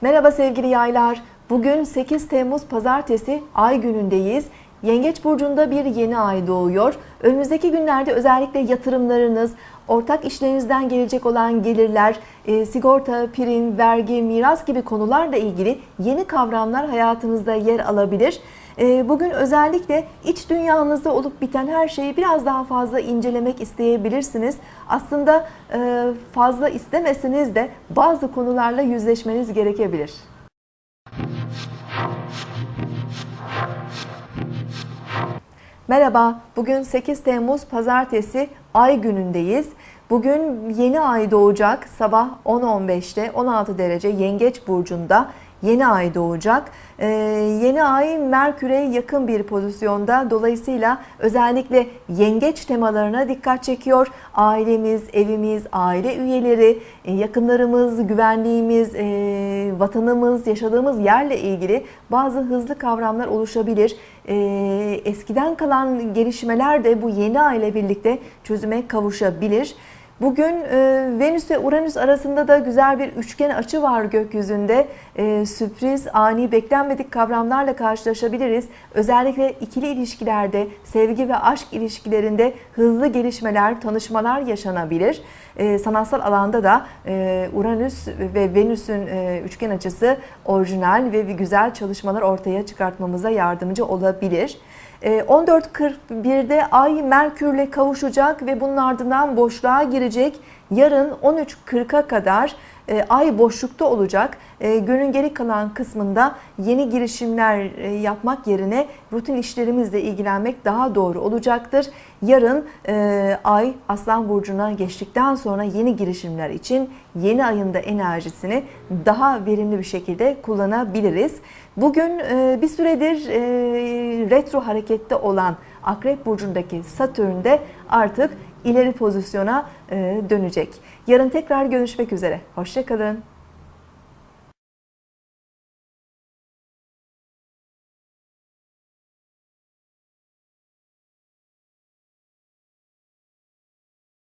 Merhaba sevgili yaylar. Bugün 8 Temmuz Pazartesi ay günündeyiz. Yengeç burcunda bir yeni ay doğuyor. Önümüzdeki günlerde özellikle yatırımlarınız, ortak işlerinizden gelecek olan gelirler, e, sigorta, prim, vergi, miras gibi konularla ilgili yeni kavramlar hayatınızda yer alabilir. E, Bugün özellikle iç dünyanızda olup biten her şeyi biraz daha fazla incelemek isteyebilirsiniz. Aslında e, fazla istemeseniz de bazı konularla yüzleşmeniz gerekebilir. Merhaba, bugün 8 Temmuz Pazartesi ay günündeyiz. Bugün yeni ay doğacak sabah 10.15'te 16 derece Yengeç Burcu'nda yeni ay doğacak. Ee, yeni ay Merkür'e yakın bir pozisyonda dolayısıyla özellikle yengeç temalarına dikkat çekiyor. Ailemiz, evimiz, aile üyeleri, e, yakınlarımız, güvenliğimiz, e, vatanımız, yaşadığımız yerle ilgili bazı hızlı kavramlar oluşabilir. E, eskiden kalan gelişmeler de bu yeni ay ile birlikte çözüme kavuşabilir. Bugün e, Venüs ve Uranüs arasında da güzel bir üçgen açı var gökyüzünde. E, sürpriz, ani, beklenmedik kavramlarla karşılaşabiliriz. Özellikle ikili ilişkilerde, sevgi ve aşk ilişkilerinde hızlı gelişmeler, tanışmalar yaşanabilir. E, sanatsal alanda da Uranüs ve Venüs'ün üçgen açısı orijinal ve güzel çalışmalar ortaya çıkartmamıza yardımcı olabilir. 14.41'de Ay Merkürle kavuşacak ve bunun ardından boşluğa girecek. Yarın 13.40'a kadar e, Ay boşlukta olacak. E, Günün geri kalan kısmında yeni girişimler e, yapmak yerine rutin işlerimizle ilgilenmek daha doğru olacaktır. Yarın Ay Aslan Burcu'na geçtikten sonra yeni girişimler için yeni ayında enerjisini daha verimli bir şekilde kullanabiliriz. Bugün bir süredir retro harekette olan Akrep Burcu'ndaki Satürn de artık ileri pozisyona dönecek. Yarın tekrar görüşmek üzere. Hoşçakalın.